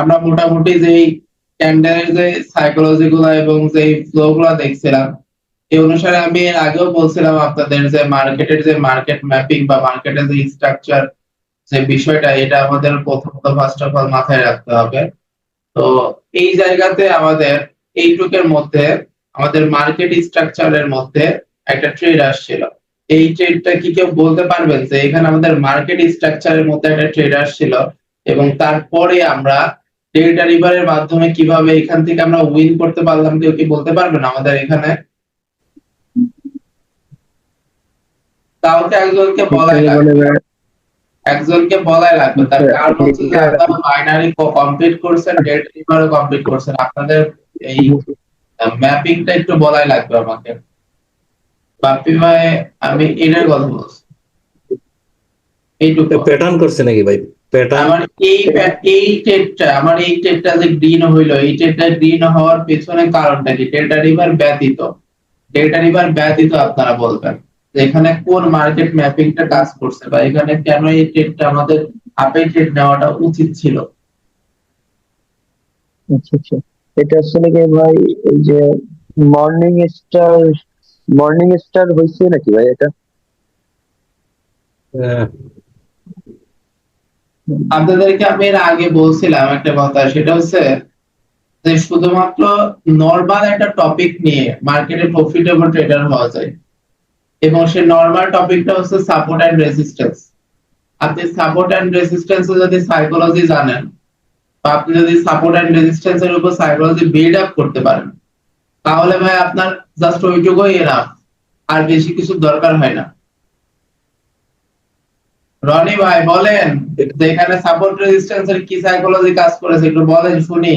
আমরা মোটামুটি যেই ক্যান্ডেলের যে সাইকোলজি গুলা এবং যে ফ্লো গুলা দেখছিলাম, এই অনুসারে আমি এর আগেও বলছিলাম আপনাদের যে মার্কেটের যে মার্কেট ম্যাপিং বা মার্কেটের যে স্ট্রাকচার যে বিষয়টা, এটা আমাদের প্রথমত ফার্স্ট অফ অল মাথায় রাখতে হবে। তো এই জায়গাতে আমাদের এইটুকের মধ্যে, আমাদের মার্কেট স্ট্রাকচারের মধ্যে একটা ট্রেড আসছিল। এই ট্রেডটা কি কেউ বলতে পারবেন যে এখানে আমাদের মার্কেট স্ট্রাকচারের মধ্যে একটা ট্রেড আসছিল এবং তারপরে আমরা ডেল্টা রিভারের মাধ্যমে কীভাবে এখান থেকে আমরা উইন করতে পারলাম কেউ কি বলতে পারবেন আমাদের এখানে? তাও তো একজনকে বলাই লাগবে। একজনকে বলাই লাগবে তার কারণ হচ্ছে যে আপনারা বাইনারি কমপ্লিট করছেন ডেল্টা রিভারও কমপ্লিট করছেন। আপনাদের এই ম্যাপিংটা একটু বলাই লাগবে আমাকে। বাপি ভাই আমি এটার কথা বলছি। এইটুকু। প্যাটার্ন করছে নাকি ভাই? আমার এই এই টেটটা আমার এই টেটটা যে গ্রিন হইল এই টেটটা গ্রিন হওয়ার পেছনে কারণটা কি? ডেল্টা রিভার ব্যতীত ডেল্টা রিভার ব্যতীত আপনারা বলবেন এখানে কোন মার্কেট ম্যাপিংটা কাজ করছে বা এখানে কেন এই টেটটা আমাদের আপে ট্রেড নেওয়াটা উচিত ছিল? আচ্ছা আচ্ছা। এটা আসলে কি ভাই এই যে মর্নিং স্টার মর্নিং স্টার হয়েছে নাকি ভাই এটা? আপনাদেরকে আমি এর আগে বলছিলাম একটা কথা, সেটা হচ্ছে যে শুধুমাত্র নর্মাল একটা টপিক নিয়ে মার্কেটে প্রফিটেবল ট্রেডার হওয়া যায়। এবং সেই নর্মাল টপিকটা হচ্ছে সাপোর্ট অ্যান্ড রেজিস্ট্যান্স আপনি সাপোর্ট অ্যান্ড রেজিস্ট্যান্স যদি সাইকোলজি জানেন, বা আপনি যদি সাপোর্ট অ্যান্ড রেজিস্ট্যান্স এর উপর সাইকোলজি বিল্ড আপ করতে পারেন, তাহলে ভাই আপনার জাস্ট ওইটুকুই এনাফ আর বেশি কিছু দরকার হয় না। রনি ভাই বলেন যে এখানে সাপোর্ট রেজিস্ট্যান্স এর কি সাইকোলজি কাজ করেছে? একটু বলেন শুনি।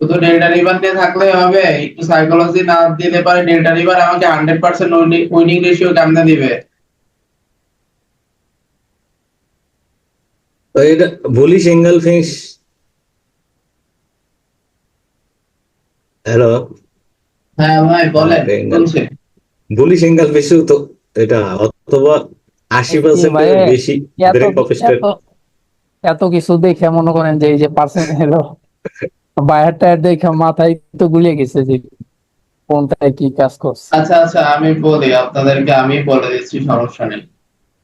শুধু ডেল্টা রিভার দিয়ে থাকলে হবে একটু সাইকোলজি না দিলে পারে ডেল্টা রিভার আমাকে হান্ড্রেড পার্সেন্ট উইনিং রেশিও কেমনে দিবে? এটা বুলিশ সিঙ্গেল ফিনিশ হ্যালো হ্যাঁ ভাই বলেন Bengal. শুনছি বুলিশ এঙ্গেল বেশি তো এটা অথবা আশি পার্সেন্ট বেশি এত কিছু দেখে মনে করেন যে এই যে পার্সেন্ট হলো বায়ার টায়ার দেখে মাথায় তো গুলিয়ে গেছে যে কোনটায় কি কাজ করছে। আচ্ছা আচ্ছা আমি বলি আপনাদেরকে আমি বলে দিচ্ছি সমস্যা নেই।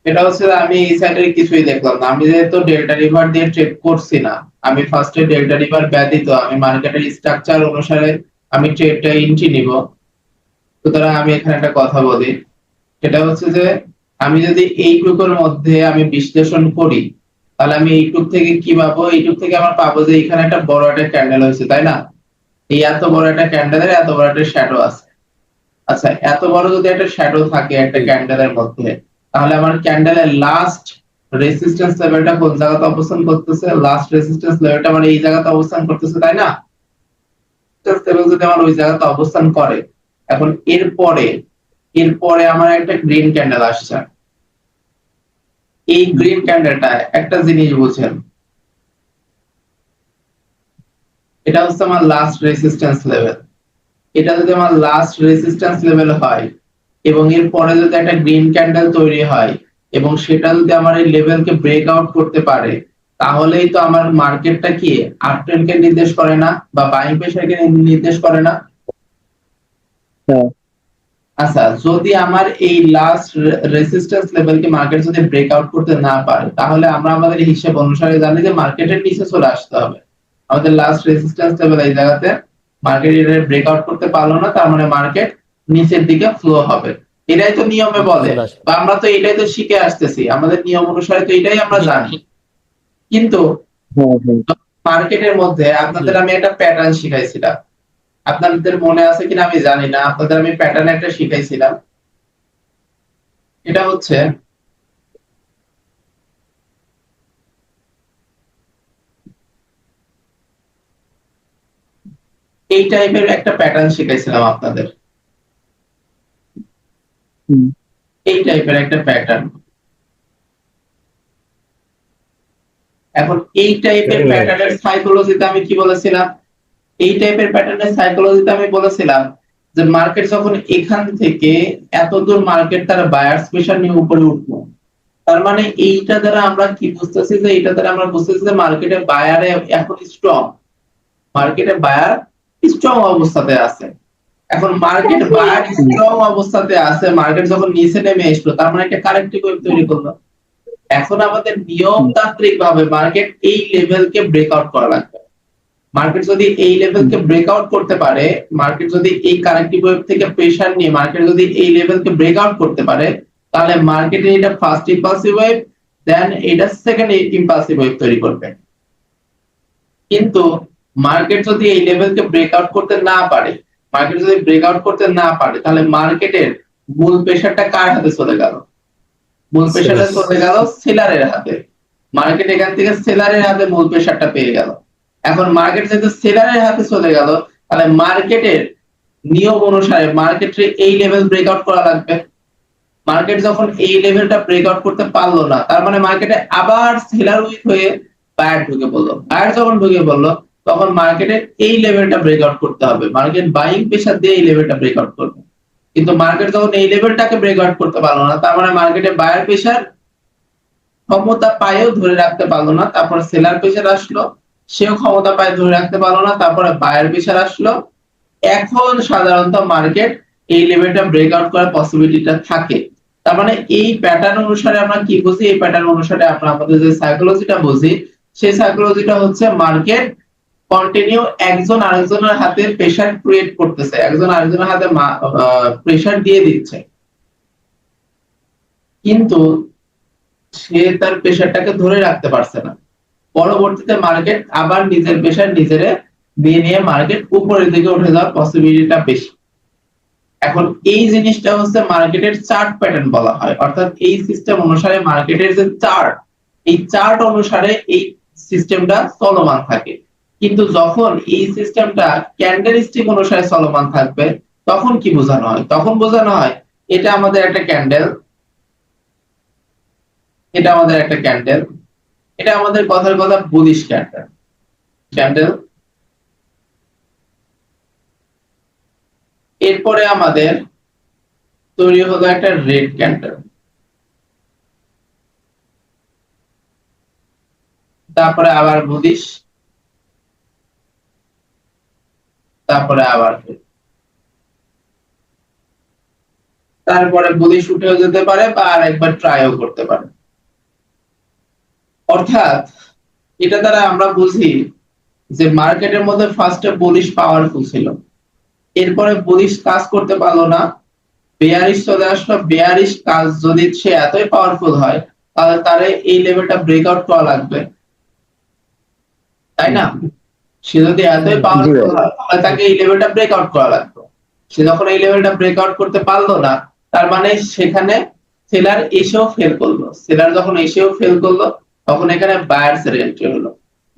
এটা হচ্ছে যে আমি এই সাইডের কিছুই দেখলাম না। আমি যেহেতু ডেল্টা রিভার দিয়ে ট্রেড করছি না আমি ফার্স্টে ডেল্টা রিভার ব্যতীত আমি মার্কেটের স্ট্রাকচার অনুসারে আমি ট্রেডটা এন্ট্রি নিব। সুতরাং আমি এখানে একটা কথা বলি। সেটা হচ্ছে যে, আমি যদি এইটুকুর মধ্যে আমি বিশ্লেষণ করি, তাহলে আমি এইটুক থেকে কি পাবো? এইটুক থেকে আমার পাবো যে, এখানে একটা বড় একটা ক্যান্ডেল হয়েছে, তাই না? এই এত বড় একটা ক্যান্ডেলের এত বড় একটা শ্যাডো আছে। আচ্ছা এত বড় যদি একটা শ্যাডো থাকে একটা ক্যান্ডেলের মধ্যে, তাহলে আমার ক্যান্ডেলের লাস্ট রেসিস্ট্যান্স লেভেলটা কোন জায়গাতে অবস্থান করতেছে? লাস্ট রেসিস্ট্যান্স লেভেলটা মানে এই জায়গাতে অবস্থান করতেছে, তাই না? যদি আমার ওই জায়গাতে অবস্থান করে এখন এরপরে এরপরে আমার একটা গ্রিন ক্যান্ডেল আসছে। এই গ্রিন ক্যান্ডেলটা একটা জিনিস বুঝেন। এটা হচ্ছে আমার লাস্ট রেসিস্ট্যান্স লেভেল এটা যদি আমার লাস্ট রেসিস্ট্যান্স লেভেল হয় এবং এর পরে যদি একটা গ্রিন ক্যান্ডেল তৈরি হয় এবং সেটা যদি আমার এই লেভেলকে ব্রেক আউট করতে পারে, তাহলেই তো আমার মার্কেটটা কি আপ নির্দেশ করে না বা বাইং প্রেশারকে নির্দেশ করে না। আচ্ছা। যদি আমার এই লাস্ট রেসিস্ট্যান্স লেভেলকে মার্কেট যদি ব্রেকআউট করতে না পারে তাহলে আমরা আমাদের হিসেব অনুসারে জানি যে মার্কেটের নিচে চলে আসতে হবে। আমাদের লাস্ট রেসিস্ট্যান্স লেভেল এই জায়গাতে মার্কেট এটা ব্রেক আউট করতে পারল না তার মানে মার্কেট নিচের দিকে ফ্লো হবে। এটাই তো নিয়মে বলে বা আমরা তো এটাই তো শিখে আসতেছি আমাদের নিয়ম অনুসারে তো এটাই আমরা জানি। কিন্তু হ্যাঁ হ্যাঁ। মার্কেটের মধ্যে আপনাদের আমি একটা প্যাটার্ন শিখাইছিলাম। আপনাদের মনে আছে কিনা আমি জানি না। আপনাদের আমি প্যাটার্ন একটা শিখাইছিলাম। এটা হচ্ছে এই টাইপের একটা প্যাটার্ন শিখাইছিলাম আপনাদের। এই টাইপের একটা প্যাটার্ন এখন এই টাইপের. প্যাটার্নের সাইকোলজিতে আমি কি বলেছিলাম? এই টাইপের প্যাটার্নের সাইকোলজিতে আমি বলেছিলাম যে মার্কেট যখন এখান থেকে এত দূর মার্কেট তার বায়ার্স প্রেশার নিয়ে উপরে উঠল তার মানে এইটা দ্বারা আমরা কি বুঝতেছি যে এইটা দ্বারা আমরা বুঝতেছি যে মার্কেটে বায়ারে এখন স্ট্রং মার্কেটে বায়ার স্ট্রং অবস্থাতে আছে। এখন মার্কেট বায়ার স্ট্রং অবস্থাতে আছে মার্কেট যখন নিচে নেমে আসলো তার মানে একটা কারেক্টিভ ওয়েভ তৈরি করল। এখন আমাদের নিয়মতান্ত্রিক ভাবে মার্কেট এই লেভেলকে ব্রেকআউট করা লাগবে। মার্কেট যদি এই লেভেলকে ব্রেকআউট করতে পারে মার্কেট যদি এই কারেক্টিভ ওয়েভ থেকে প্রেসার নিয়ে মার্কেট যদি এই লেভেলকে ব্রেকআউট করতে পারে তাহলে মার্কেটে এটা ফার্স্ট ইম্পালসিভ ওয়েভ দেন এটা সেকেন্ড ইম্পালসিভ ওয়েভ তৈরি করবে। কিন্তু মার্কেট যদি এই লেভেলকে ব্রেকআউট করতে না পারে মার্কেট যদি ব্রেকআউট করতে না পারে তাহলে মার্কেটের মূল প্রেসারটা কার হাতে চলে গেল? মূল প্রেসারটা Seller. চলে গেল সেলারের হাতে। মার্কেট এখান থেকে সেলারের হাতে মূল প্রেসারটা পেয়ে গেল। এখন মার্কেট যেহেতু সেলারের হাতে চলে গেল, তাহলে মার্কেটের নিয়ম অনুসারে মার্কেটে এই লেভেল ব্রেকআউট করা লাগবে। মার্কেট যখন এই লেভেলটা ব্রেকআউট করতে পারল না, তার মানে মার্কেটে আবার সেলার উইক হয়ে বায়ার ঢুকে পড়ল। বায়ার যখন ঢুকে পড়ল, তখন মার্কেটে এই লেভেলটা ব্রেকআউট করতে হবে। মার্কেট বাইং প্রেসার দিয়ে এই লেভেলটা ব্রেকআউট করবে। কিন্তু মার্কেট যখন এই লেভেলটাকে ব্রেকআউট করতে পারল না, তার মানে মার্কেটে বায়ার প্রেসার ক্ষমতা পায়েও ধরে রাখতে পারল না, তারপরে সেলার প্রেসার আসলো সেও ক্ষমতা পায়ে ধরে রাখতে পারল না, তারপরে বায়ার প্রেসার আসলো। এখন সাধারণত মার্কেট এই লেভেলটা ব্রেকআউট করার পসিবিলিটিটা থাকে। তার মানে এই প্যাটার্ন অনুসারে আমরা কি বুঝি? এই প্যাটার্ন অনুসারে আমরা আমাদের যে সাইকোলজিটা বুঝি, সেই সাইকোলজিটা হচ্ছে মার্কেট কন্টিনিউ একজন আরেকজনের হাতে প্রেসার ক্রিয়েট করতেছে, একজন আরেকজনের হাতে প্রেসার দিয়ে দিচ্ছে। কিন্তু সে তার প্রেসারটাকে ধরে রাখতে পারছে না। পরবর্তীতে মার্কেট আবার নিজের প্রেসার নিজেরে দিয়ে নিয়ে মার্কেট উপরের দিকে উঠে যাওয়ার পসিবিলিটিটা বেশি। এখন এই জিনিসটা হচ্ছে মার্কেটের চার্ট প্যাটার্ন বলা হয়। অর্থাৎ এই সিস্টেম অনুসারে মার্কেটের যে চার্ট এই চার্ট অনুসারে এই সিস্টেমটা চলমান থাকে। কিন্তু যখন এই সিস্টেমটা ক্যান্ডেলস্টিক অনুসারে চলমান থাকবে, তখন কি বোঝানো হয়? তখন বোঝানো হয়, এটা আমাদের একটা ক্যান্ডেল এটা আমাদের একটা ক্যান্ডেল এটা আমাদের কথার কথা বুলিশ ক্যান্ডেল ক্যান্ডেল এরপরে আমাদের তৈরি হলো একটা রেড ক্যান্ডেল তারপরে আবার বুলিশ তারপরে আবার তারপরে বুলিশ উঠেও যেতে পারে বা আর একবার ট্রাইও করতে পারে। অর্থাৎ এটা দ্বারা আমরা বুঝি যে মার্কেটের মধ্যে ফার্স্টে বুলিশ পাওয়ারফুল ছিল। এরপরে বুলিশ কাজ করতে পারল না। বেয়ারিশ চলে আসলো। বেয়ারিশ কাজ যদি সে এতই পাওয়ারফুল হয় তাহলে তারে এই লেভেলটা ব্রেকআউট করা লাগবে। তাই না? সে যদি এতই পাওয়ারফুল হয় তাহলে তাকে এই লেভেলটা ব্রেকআউট করা লাগবে। সে যখন এই লেভেলটা ব্রেকআউট করতে পারল না তার মানে সেখানে সেলার এসেও ফেল করল। সেলার যখন এসেও ফেল করল তখন এখানে বায়ার্স এর এন্ট্রি হলো।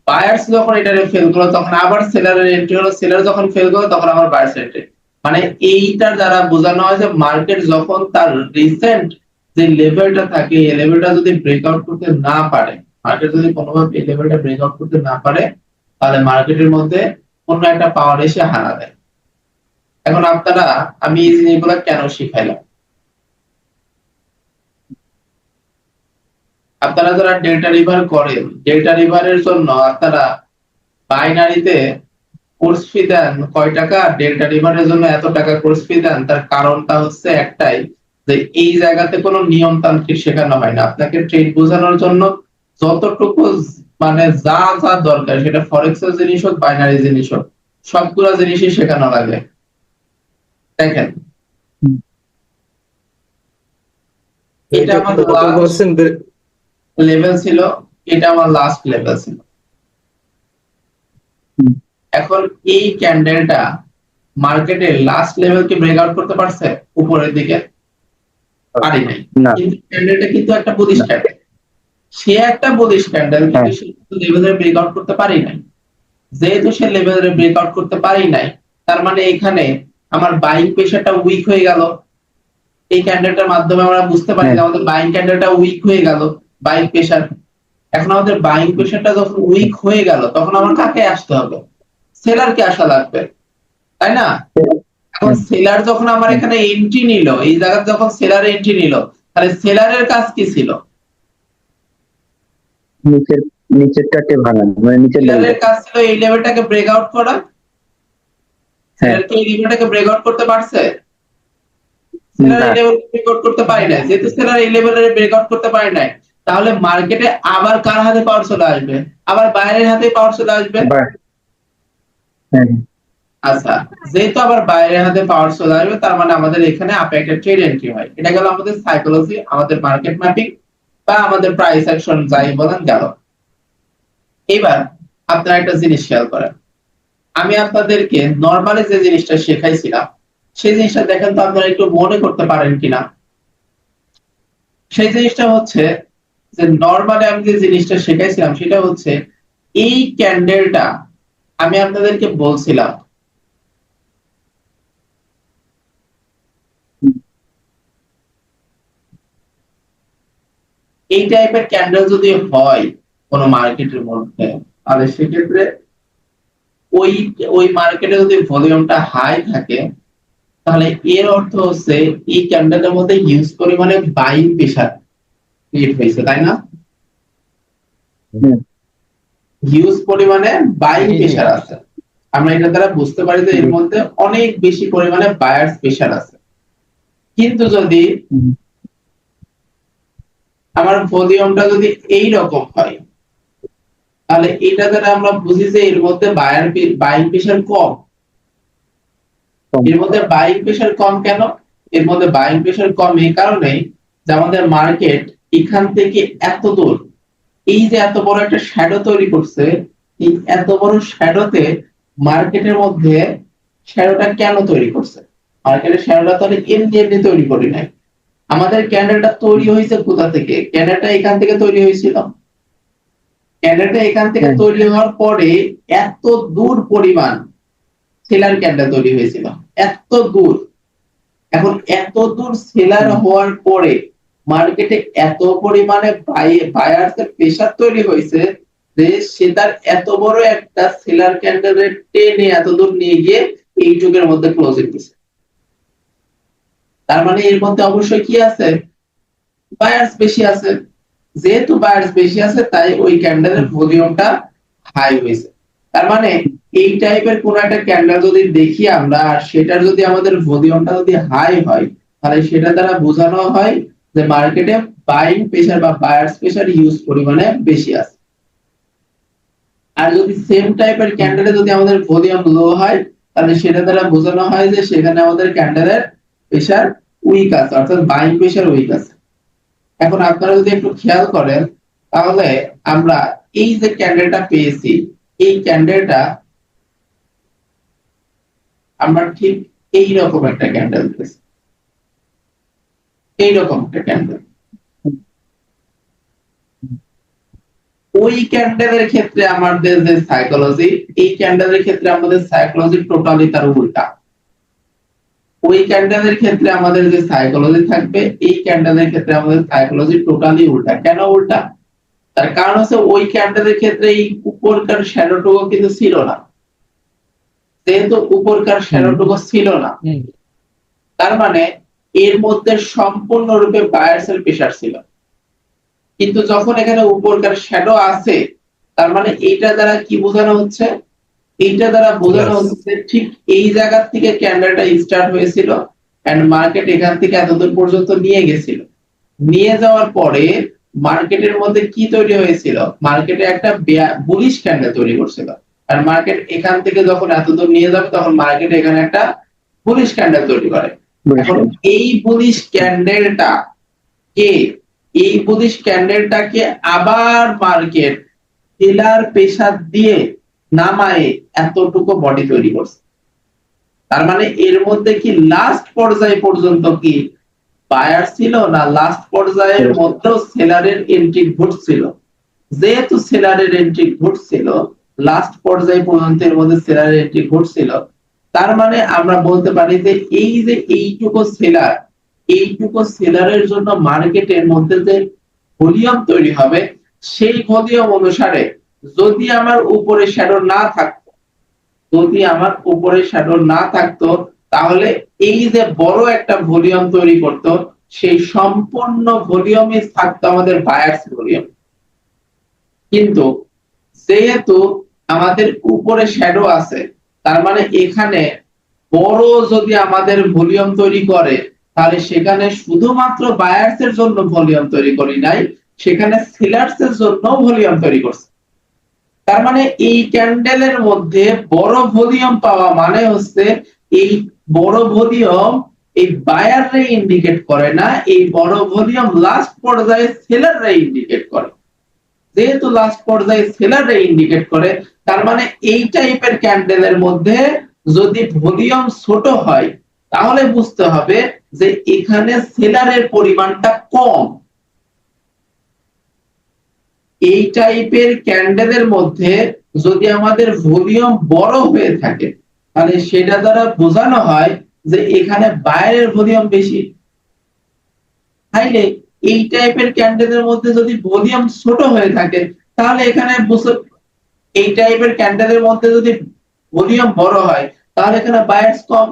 বায়ার্স যখন এটা ফেল করল, তখন আবার সেলারের এন্ট্রি হলো। সেলার যখন ফেল করল, তখন আবার বায়ার্স এন্ট্রি মানে এইটার দ্বারা বোঝানো হয় যে মার্কেট যখন তার রিসেন্ট যে লেভেলটা থাকে, এই লেভেলটা যদি ব্রেকআউট করতে না পারে মার্কেট যদি কোনোভাবে এই লেভেলটা ব্রেকআউট করতে না পারে, তাহলে মার্কেটের মধ্যে অন্য একটা পাওয়ার এসে হানা দেয়। এখন আপনারা, আমি এই জিনিসগুলো কেন শিখাইলাম? আপনারা যারা ডেল্টা রিভার করেন ডেল্টা রিভারের জন্য আপনারা বাইনারিতে কোর্স ফি দেন কয় টাকা? ডেল্টা রিভারের জন্য এত টাকা কোর্স ফি দেন তার কারণটা হচ্ছে একটাই যে এই জায়গাতে কোনো নিয়মতান্ত্রিক শেখানো হয় না। আপনাকে ট্রেড বোঝানোর জন্য যতটুকু মানে যা যা দরকার সেটা ফরেক্সের জিনিস হোক বাইনারি জিনিস হোক সবগুলো জিনিসই শেখানো লাগে। দেখেন। এটা এটা আমার কত last- পার্সেন্ট লেভেল ছিল এটা আমার লাস্ট লেভেল ছিল। এখন এই ক্যান্ডেলটা মার্কেটে লাস্ট লেভেলকে ব্রেকআউট করতে পারছে উপরের দিকে পারি নাই। কিন্তু ক্যান্ডেলটা কিন্তু একটা বুলিশ ক্যান্ডেল সে একটা বুলিশ ক্যান্ডেল কিন্তু সে লেভেলের ব্রেকআউট করতে পারি নাই। যেহেতু সে লেভেলের ব্রেকআউট করতে পারি নাই তার মানে এখানে আমার বাইং প্রেশারটা উইক হয়ে গেল। এই ক্যান্ডেলটার মাধ্যমে আমরা বুঝতে পারি যে হ্যাঁ। আমাদের বাইং ক্যান্ডেলটা উইক হয়ে গেল। বাইং প্রেশার এখন আমাদের বাইং প্রেশারটা যখন উইক হয়ে গেল তখন আমার কাকে আসতে হবে? সেলার সেলারকে আসা লাগবে তাই না? এখন সেলার যখন আমার এখানে এন্ট্রি নিল এই জায়গাতে যখন সেলার এন্ট্রি নিল তাহলে সেলারের কাজ কি ছিল? নিচের নিচেরটাকে ভাঙান মানে নিচের লেভেলটা কাজ ছিল এই লেভেলটাকে ব্রেক আউট করা। হ্যাঁ। সেলার কি এই লেভেলটাকে ব্রেক আউট করতে পারছে? সেলার এই না। লেভেল ব্রেক আউট করতে পারি না যেহেতু সেলার এই লেভেলের ব্রেক আউট করতে পারি নাই। তাহলে মার্কেটে আবার কার হাতে পাওয়ার চলে আসবে? আবার বাইরের হাতে পাওয়ার চলে আসবে? হ্যাঁ। আচ্ছা যেহেতু আবার বাইরের হাতে পাওয়ার চলে আসবে তার মানে আমাদের এখানে আপে একটা ট্রেড এন্ট্রি হয়। এটা গেল আমাদের সাইকোলজি আমাদের মার্কেট ম্যাপিং বা আমাদের প্রাইস অ্যাকশন যাই বলেন গেল। এবার আপনারা একটা জিনিস খেয়াল করেন। আমি আপনাদেরকে নর্মালি যে জিনিসটা শেখাইছিলাম সেই জিনিসটা দেখেন তো আপনারা একটু মনে করতে পারেন কিনা। সেই জিনিসটা হচ্ছে যে নর্মালি আমি যে জিনিসটা শেখাইছিলাম সেটা হচ্ছে, এই ক্যান্ডেলটা আমি আপনাদেরকে বলছিলাম। এই টাইপের ক্যান্ডেল যদি হয় কোন মার্কেটের মধ্যে, তাহলে সেক্ষেত্রে ওই ওই মার্কেটে যদি ভলিউমটা হাই থাকে, তাহলে এর অর্থ হচ্ছে এই ক্যান্ডেলের মধ্যে হিউজ পরিমাণে বাইং প্রেশার ক্রিয়েট হয়েছে তাই না? হিউজ পরিমাণে বাইং জি। প্রেশার আছে। আমরা এটা দ্বারা বুঝতে পারি যে এর মধ্যে অনেক বেশি পরিমাণে বায়ার্স প্রেশার আছে। কিন্তু যদি আমার ভলিউমটা যদি এই রকম হয় তাহলে এটা দ্বারা আমরা বুঝি যে এর মধ্যে বায়ার বাইং প্রেশার কম। কম। এর মধ্যে বাইং প্রেশার কম কেন? এর মধ্যে বাইং প্রেশার কম এই কারণে যে আমাদের মার্কেট এখান থেকে এত দূর। এই যে এত বড় একটা শ্যাডো তৈরি করছে এই এত বড় শ্যাডোতে মার্কেটের মধ্যে শ্যাডোটা কেন তৈরি করছে? মার্কেটের শ্যাডোটা তো আর এমনি এমনি তৈরি করি নাই। আমাদের ক্যান্ডেলটা তৈরি হয়েছে কোথা থেকে? ক্যান্ডেলটা এখান থেকে তৈরি হয়েছিল। ক্যান্ডেলটা এখান থেকে হ্যাঁ। তৈরি হওয়ার পরে এত দূর পরিমাণ সেলার ক্যান্ডেল তৈরি হয়েছিল। এত দূর। এখন এত দূর সেলার হওয়ার পরে মার্কেটে এত পরিমাণে বায়ার্স এর প্রেশার তৈরি হয়েছে যে সে তার এত বড় একটা সেলার ক্যান্ডেলের টেনে এত দূর নিয়ে গিয়ে এই যুগের মধ্যে ক্লোজিং দিছে তার মানে এর মধ্যে অবশ্যই কি আছে? বায়ার্স বেশি আছে। যেহেতু বায়ার্স বেশি আছে, তাই ওই ক্যান্ডেলের ভলিউমটা হাই হয়েছে। তার মানে এই টাইপের কোন একটা ক্যান্ডেল যদি দেখি আমরা, আর সেটার যদি আমাদের ভলিউমটা যদি হাই হয়, তাহলে সেটা দ্বারা বোঝানো হয় যে মার্কেটে বাইং প্রেশার বা বায়ার্স প্রেশার ইউজ পরিমাণে বেশি আছে। আর যদি সেম টাইপের ক্যান্ডেলে যদি আমাদের ভলিউম লো হয়, তাহলে সেটা দ্বারা বোঝানো হয় যে সেখানে আমাদের ক্যান্ডেলের প্রেশার উইক আছে, অর্থাৎ বাইং প্রেশার উইক আছে। এখন আপনারা যদি একটু খেয়াল করেন, তাহলে আমরা এই যে ক্যান্ডেলটা পেয়েছি, এই ক্যান্ডেলটা আমরা ঠিক এই রকম একটা ক্যান্ডেল পেয়েছি। এইরকম একটা ক্যান্ডেল ওই ক্যান্ডেলের ক্ষেত্রে আমাদের যে সাইকোলজি এই ক্যান্ডেলের ক্ষেত্রে আমাদের সাইকোলজি টোটালি তার উল্টা। ওই ক্যান্ডেলের ক্ষেত্রে আমাদের যে সাইকোলজি থাকবে এই ক্যান্ডেলের ক্ষেত্রে আমাদের সাইকোলজি টোটালি উল্টা। কেন উল্টা? তার কারণ হচ্ছে ওই ক্যান্ডেলের ক্ষেত্রে এই উপরকার শ্যাডোটুকু কিন্তু ছিল না। যেহেতু উপরকার শ্যাডোটুকু ছিল না। তার মানে এর মধ্যে সম্পূর্ণরূপে বায়ার্সের প্রেশার ছিল। কিন্তু যখন এখানে উপরকার শ্যাডো আছে তার মানে এইটা দ্বারা কি বোঝানো হচ্ছে? এইটা দ্বারা বোঝানো হচ্ছে ঠিক এই জায়গা থেকে ক্যান্ডেলটা স্টার্ট হয়েছিল এন্ড মার্কেট এখান থেকে এতদূর পর্যন্ত নিয়ে গেছিল। নিয়ে যাওয়ার পরে মার্কেটের মধ্যে কি তৈরি হয়েছিল? মার্কেটে একটা বুলিশ ক্যান্ডেল তৈরি করছিল। আর মার্কেট এখান থেকে যখন এতদূর নিয়ে যাবে তখন মার্কেট এখানে একটা বুলিশ ক্যান্ডেল তৈরি করে। এই বুলিশ ক্যান্ডেলটা কে? এই বুলিশ ক্যান্ডেলটাকে আবার মার্কেট সেলার প্রেসার দিয়ে নামায়ে এতটুকু বডি তৈরি করছে। তার মানে এর মধ্যে কি লাস্ট পর্যায়ে পর্যন্ত কি বায়ার ছিল না লাস্ট পর্যায়ের মধ্যেও সেলারের এন্ট্রি ঘটছিল যেহেতু সেলারের এন্ট্রি ঘটছিল লাস্ট পর্যায়ে পর্যন্ত এর মধ্যে সেলারের এন্ট্রি ঘটছিল তার মানে আমরা বলতে পারি যে এই যে এইটুকু সেলার এইটুকু সেলারের জন্য মার্কেটের মধ্যে যে ভলিউম তৈরি হবে, সেই ভলিউম অনুসারে যদি আমার উপরে শ্যাডো না থাকতো, যদি আমার উপরে শ্যাডো না থাকতো, তাহলে এই যে বড় একটা ভলিউম তৈরি করত, সেই সম্পূর্ণ ভলিউমে থাকতো আমাদের বায়ার্স ভলিউম কিন্তু যেহেতু আমাদের উপরে শ্যাডো আছে তার মানে এখানে বড় যদি আমাদের ভলিউম তৈরি করে, তাহলে সেখানে শুধুমাত্র বায়ার্স এর জন্য ভলিউম তৈরি করি নাই, সেখানে সেলার্স এর জন্য ভলিউম তৈরি করছে। তার মানে এই ক্যান্ডেলের মধ্যে বড় ভলিউম পাওয়া মানে হচ্ছে এই বড় ভলিউম এই বায়াররে ইন্ডিকেট করে না, এই বড় ভলিউম লাস্ট পর্যায়ে সেলাররে ইন্ডিকেট করে। যেহেতু লাস্ট পর্যায়ে সেলাররে ইন্ডিকেট করে তার মানে এই টাইপের ক্যান্ডেলের মধ্যে যদি ভলিউম ছোট হয়, তাহলে বুঝতে হবে যে এখানে সেলারের পরিমাণটা কম। এই টাইপের ক্যান্ডেলের মধ্যে যদি আমাদের ভলিউম বড় হয়ে থাকে, তাহলে সেটা দ্বারা বোঝানো হয় যে এখানে বাইরের ভলিউম বেশি। তাইলে এই টাইপের ক্যান্ডেলের মধ্যে যদি ভলিউম ছোট হয়ে থাকে, তাহলে এখানে এই টাইপের ক্যান্ডেলের মধ্যে যদি ভলিউম বড় হয় তাহলে এখানে বায়ার্স কম।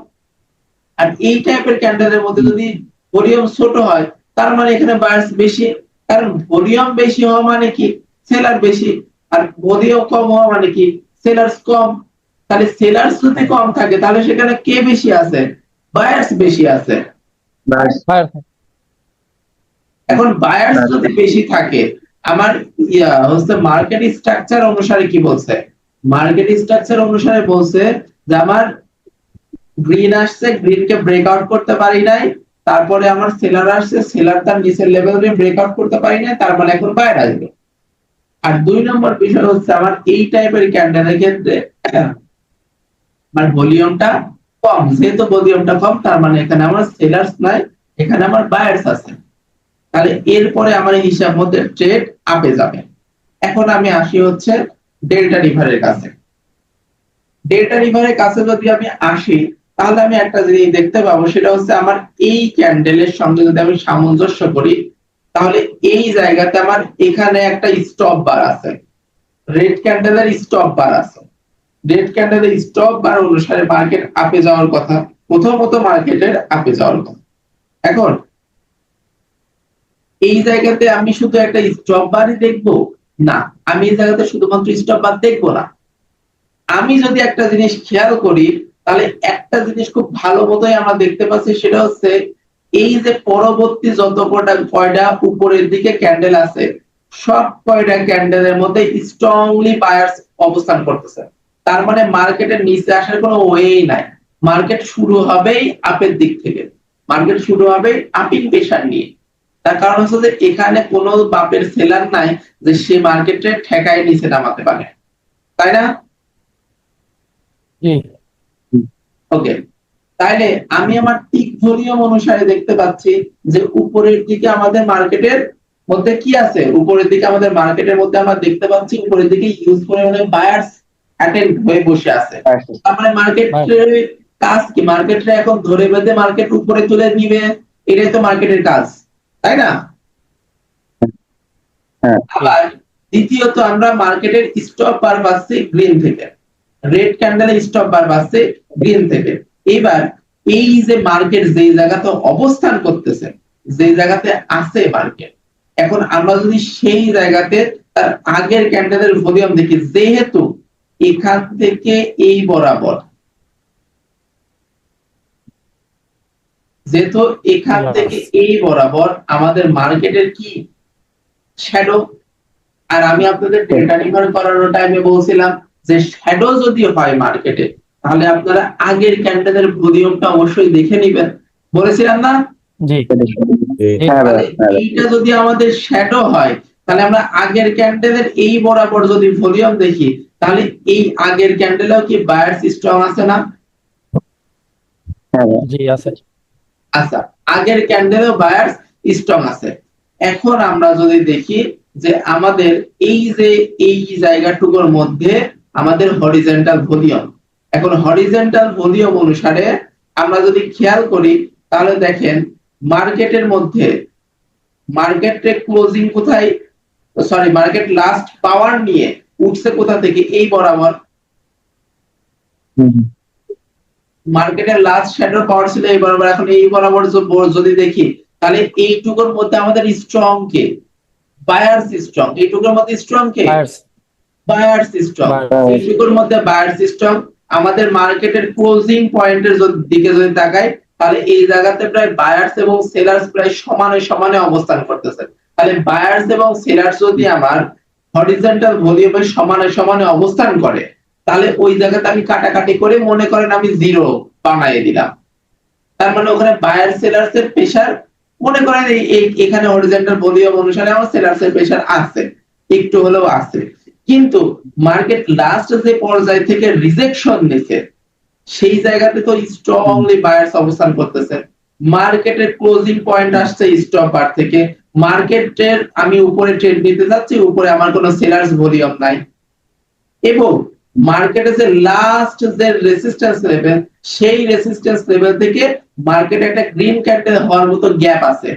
আর এই টাইপের ক্যান্ডেলের মধ্যে যদি ভলিউম ছোট হয় তার মানে এখানে বায়ার্স বেশি। কারণ ভলিউম বেশি হওয়া মানে কি? সেলার বেশি। আর ভলিউম কম হওয়া মানে কি? সেলার্স কম। তাহলে সেলার্স যদি কম থাকে তাহলে সেখানে কে বেশি আছে? বায়ার্স বেশি আছে। এখন বায়ার্স যদি বেশি থাকে আমার ইয়া, হচ্ছে মার্কেট স্ট্রাকচার অনুসারে কি বলছে? মার্কেট স্ট্রাকচার অনুসারে বলছে যে আমার গ্রিন আসছে গ্রিন কে ব্রেক আউট করতে পারি নাই, তারপরে আমার সেলার আসছে সেলার তার নিচের লেভেল দিয়ে ব্রেক আউট করতে পারি নাই, তার মানে এখন বায়ার আসবে। আর দুই নম্বর বিষয় হচ্ছে আমার এই টাইপের ক্যান্ডেলের ক্ষেত্রে, আমার ভলিউমটা কম, যেহেতু ভলিউমটা কম, তার মানে এখানে আমার সেলার্স নাই, এখানে আমার বায়ার্স আছে। তাহলে এরপরে আমার হিসাব মধ্যে ট্রেড আপে যাবে। এখন আমি আসি হচ্ছে ডেল্টা রিভারের কাছে। ডেল্টা রিভারের কাছে যদি আমি আসি, তাহলে আমি একটা জিনিস দেখতে পাবো, সেটা হচ্ছে আমার এই ক্যান্ডেলের সঙ্গে যদি আমি সামঞ্জস্য করি, তাহলে এই জায়গাতে আমার এখানে একটা স্টপ বার আছে। রেড ক্যান্ডেলের স্টপ বার আছে। রেড ক্যান্ডেলের স্টপ বার অনুসারে মার্কেট আপে যাওয়ার কথা, প্রথমত মার্কেটের আপে যাওয়ার কথা। এখন এই জায়গাতে আমি শুধু একটা স্টপ বারই দেখব? না, আমি এই জায়গাতে শুধুমাত্র স্টপ বার দেখব না। আমি যদি একটা জিনিস খেয়াল করি, তাহলে একটা জিনিস খুব ভালো মতোই আমরা দেখতে পাচ্ছি, সেটা হচ্ছে এই যে পরবর্তী যত কটা কয়টা উপরের দিকে ক্যান্ডেল আছে, সব কয়টা ক্যান্ডেলের মধ্যে স্ট্রংলি বায়ার্স অবস্থান করতেছে। তার মানে মার্কেটের নিচে আসার কোনো ওয়েই নাই। মার্কেট শুরু হবেই আপের দিক থেকে। মার্কেট শুরু হবে আপিং প্রেশার নিয়ে। তার কারণ হচ্ছে যে এখানে কোনো বাপের সেলার নাই যে সে মার্কেটে ঠেকায় নিচে নামাতে পারে। তাই না? জি। ওকে। তাইলে আমি আমার টিক ভলিউম অনুসারে দেখতে পাচ্ছি যে উপরের দিকে আমাদের মার্কেটের মধ্যে কি আছে? উপরের দিকে আমাদের মার্কেটের মধ্যে আমরা দেখতে পাচ্ছি উপরের দিকে ইউজ করে অনেক বায়ার্স অ্যাটেন্ড হয়ে বসে আছে। তার মানে মার্কেটের কাজ কি? মার্কেটে এখন ধরে বেঁধে মার্কেট উপরে তুলে নিবে? এটাই তো মার্কেটের কাজ। তাই না? হ্যাঁ। আবার দ্বিতীয়ত আমরা মার্কেটের স্টপ বার পাচ্ছি গ্রিন থেকে। রেড ক্যান্ডেলের স্টপ বার পাচ্ছি গ্রিন থেকে। এবার এই যে মার্কেট যেই জায়গাতে অবস্থান করতেছে যে জায়গাতে আছে মার্কেট এখন আমরা যদি সেই জায়গাতে তার আগের ক্যান্ডেলের ভলিউম দেখি যেহেতু এখান থেকে এই বরাবর যেহেতু এখান থেকে এই বরাবর আমাদের মার্কেটের কি শ্যাডো আর আমি আপনাদের ডেটা রিভার করানোর টাইমে বলছিলাম যে শ্যাডো যদি হয় মার্কেটে তাহলে আপনারা আগের ক্যান্ডেলের ভলিউমটা অবশ্যই দেখে নেবেন। বলেছিলাম না? জি। হ্যাঁ হ্যাঁ ভাই। এইটা যদি আমাদের শ্যাডো হয় তাহলে আমরা আগের ক্যান্ডেলের এই বরাবর যদি ভলিউম দেখি তাহলে এই আগের ক্যান্ডেলেও কি বায়ার স্ট্রং আছে না? হ্যাঁ জি আছে। আচ্ছা আগের ক্যান্ডেলও বায়ার স্ট্রং আছে। এখন আমরা যদি দেখি যে আমাদের এই যে এই জায়গাটুকুর মধ্যে আমাদের হরিজেন্টাল ভলিউম এখন হরিজেন্টাল ভলিউম অনুসারে আমরা যদি খেয়াল করি, তাহলে দেখেন মার্কেটের মধ্যে মার্কেটে ক্লোজিং কোথায়? সরি মার্কেট লাস্ট পাওয়ার নিয়ে উঠছে কোথা থেকে? এই বরাবর। মার্কেটের লাস্ট শ্যাডো পাওয়ার ছিল এই বরাবর। এখন এই বরাবর যদি দেখি তাহলে এইটুকুর মধ্যে আমাদের স্ট্রং কে? বায়ার্স স্ট্রং এইটুকুর মধ্যে স্ট্রং কে? বায়ার্স স্ট্রং এইটুকুর মধ্যে বায়ার্স স্ট্রং আমাদের মার্কেটের ক্লোজিং পয়েন্টের দিকে যদি তাকাই তাহলে এই জায়গাতে প্রায় বায়ার্স এবং সেলার্স প্রায় সমানে সমানে অবস্থান করতেছে। তাহলে বায়ার্স এবং সেলার্স যদি আমার হরিজন্টাল ভলিউমের সমানে সমানে অবস্থান করে তাহলে ওই জায়গাতে আমি কাটাকাটি করে মনে করেন আমি জিরো বানাই দিলাম। তার মানে ওখানে বায়ার সেলার্স এর প্রেশার মনে করেন এখানে হরিজন্টাল ভলিউম অনুসারে আমার সেলার্স এর প্রেশার আছে, একটু হলেও আছে। কিন্তু মার্কেট লাস্ট যে পর্যায় থেকে রিজেকশন নিছে, সেই জায়গাতে তো স্ট্রংলি বায়ার্স অবস্থান করতেছে। মার্কেটের ক্লোজিং পয়েন্ট আসছে স্টপ বার থেকে মার্কেটের আমি উপরে ট্রেড নিতে যাচ্ছি, উপরে আমার কোনো সেলার্স ভলিউম নাই। এবং মার্কেটে যে লাস্ট যে রেসিস্ট্যান্স লেভেল সেই রেসিস্ট্যান্স লেভেল থেকে মার্কেটে একটা গ্রিন ক্যান্ডেল হওয়ার মতো গ্যাপ আছে।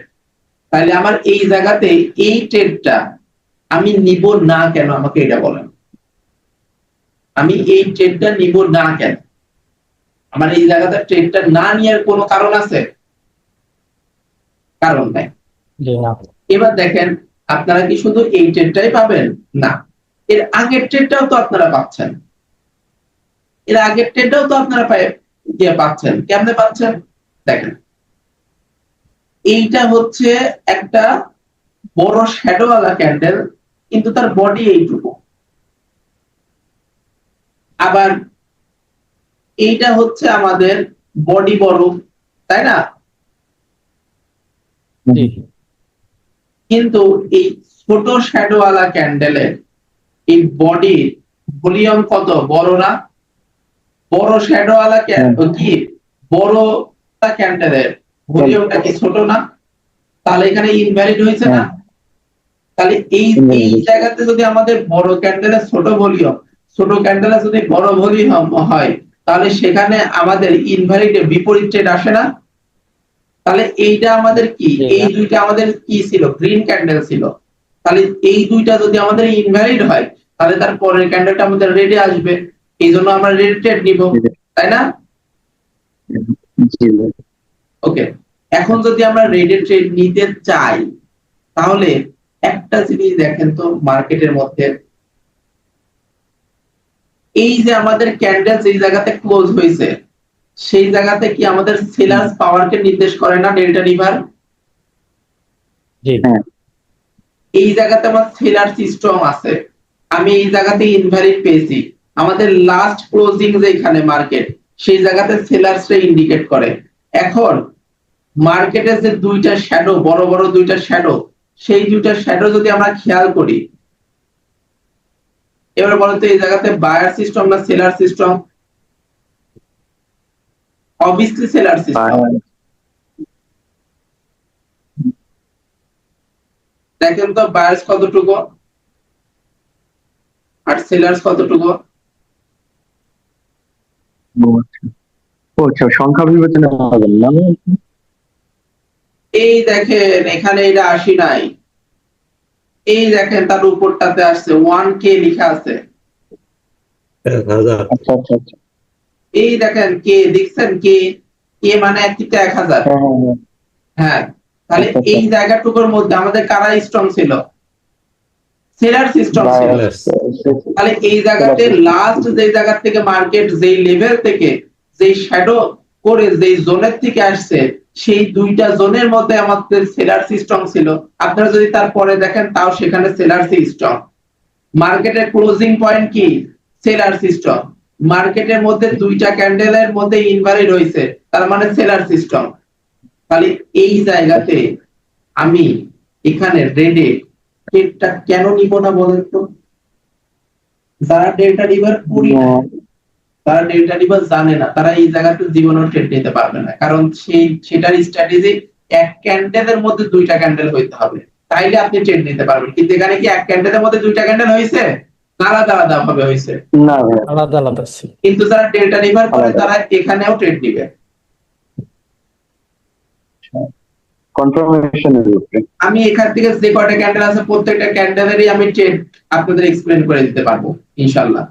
তাহলে আমার এই জায়গাতে এই ট্রেডটা আমি নিব না কেন আমাকে এটা বলেন। আমি এই ট্রেডটা নিব না কেন? আমার এই জায়গাতে ট্রেডটা না নেওয়ার কোনো কারণ আছে? কারণ নাই। এবার দেখেন আপনারা কি শুধু এই ট্রেডটাই পাবেন? না। এর আগের ট্রেডটাও তো আপনারা পাচ্ছেন। এর আগের ট্রেডটাও তো আপনারা পায় ইয়ে পাচ্ছেন। কেমনে পাচ্ছেন? দেখেন। এইটা হচ্ছে একটা বড় শ্যাডোওয়ালা ক্যান্ডেল কিন্তু তার বডি এইটুকু। আবার এইটা হচ্ছে আমাদের বডি বড় তাই না? কিন্তু এই ছোট শ্যাডোওয়ালা ক্যান্ডেলের এই বডি ভলিউম কত? বড় না? বড় শ্যাডোওয়ালা কি? বড় ক্যান্ডেলের ভলিউমটা কি ছোট না? তাহলে এখানে ইনভ্যালিড হয়েছে না? তাহলে এই এই জায়গাতে যদি আমাদের বড় ক্যান্ডেলের ছোট ভলিউম ছোট ক্যান্ডেলের যদি বড় ভলিউম হয় তাহলে সেখানে আমাদের ইনভ্যালিডের বিপরীত ট্রেড আসে না? তাহলে এইটা আমাদের কি? এই দুইটা আমাদের কি ছিল? গ্রিন ক্যান্ডেল ছিল। তাহলে এই দুইটা যদি আমাদের ইনভ্যালিড হয় তাহলে তার পরের ক্যান্ডেলটা আমাদের রেডে আসবে। এই জন্য আমরা রেড ট্রেড নিব তাই না? ওকে এখন যদি আমরা রেডে ট্রেড নিতে চাই তাহলে একটা জিনিস দেখেন তো মার্কেটের মধ্যে। এই যে আমাদের ক্যান্ডেল এই জায়গাতে ক্লোজ হয়েছে সেই জায়গাতে কি আমাদের সেলার্স পাওয়ারকে নির্দেশ করে না ডেল্টা রিভার হ্যাঁ। এই জায়গাতে আমার সেলার স্ট্রং আছে আমি এই জায়গাতে ইনভ্যালিড পেয়েছি। আমাদের লাস্ট ক্লোজিং যেখানে মার্কেট সেই জায়গাতে সেলার্সটা ইন্ডিকেট করে। এখন মার্কেটে যে দুইটা শ্যাডো বড় বড় দুইটা শ্যাডো সেই দুইটা শ্যাডো যদি আমরা খেয়াল করি এবার বলতো এই জায়গাতে বায়ার সিস্টেম না seller system obviously seller system দেখেন তো বায়ার্স কতটুকু? আর সেলার্স কতটুকু? আচ্ছা। আচ্ছা সংখ্যা বিবেচনা হবে না এই দেখেন এখানে এটা আসি নাই। এই দেখেন তার উপরটাতে আসছে ওয়ান কে লেখা আছে। আচ্ছা আচ্ছা আচ্ছা। এই দেখেন কে দেখছেন কে কে মানে একটা এক হাজার। হ্যাঁ হ্যাঁ। হ্যাঁ তাহলে। এই জায়গাটুকুর মধ্যে আমাদের কারা স্ট্রং ছিল? সেলার সিস্টেম ছিল তাহলে এই জায়গাতে লাস্ট যে জায়গা থেকে মার্কেট যেই লেভেল থেকে যেই শ্যাডো করে যেই জোনের থেকে আসছে সেই দুইটা জোনের মধ্যে আমাদের সেলার সিস্টেম ছিল। আপনারা যদি তারপরে দেখেন তাও সেখানে সেলার সিস্টেম মার্কেটের ক্লোজিং পয়েন্ট কি? সেলার সিস্টেম মার্কেটের মধ্যে দুইটা ক্যান্ডেলের মধ্যে ইনভ্যালিড হয়েছে তার মানে সেলার সিস্টেম তাহলে এই জায়গাতে আমি এখানে রেডে ট্রেডটা কেন নিব না বলেন তো যারা ডেল্টা রিভার না, তারা ডেল্টা রিভার জানে না তারা এই জায়গাতে জীবনেও ট্রেড নিতে পারবে না। কারণ সেই সেটার স্ট্র্যাটেজি এক ক্যান্ডেলের মধ্যে দুইটা ক্যান্ডেল হইতে হবে। তাইলে আপনি ট্রেড নিতে পারবেন। কিন্তু এখানে কি এক ক্যান্ডেলের মধ্যে দুইটা ক্যান্ডেল হয়েছে আলাদা আলাদা ভাবে হয়েছে না আলাদা আলাদা ছিল। কিন্তু যারা ডেল্টা রিভার করে তারা এখানেও ট্রেড নিবে। কনফার্মেশনের উপরে আমি এখান থেকে যে কয়টা ক্যান্ডেল আছে, প্রত্যেকটা ক্যান্ডেলেরই আমি ট্রেড আপনাদের এক্সপ্লেন করে দিতে পারব ইনশাল্লাহ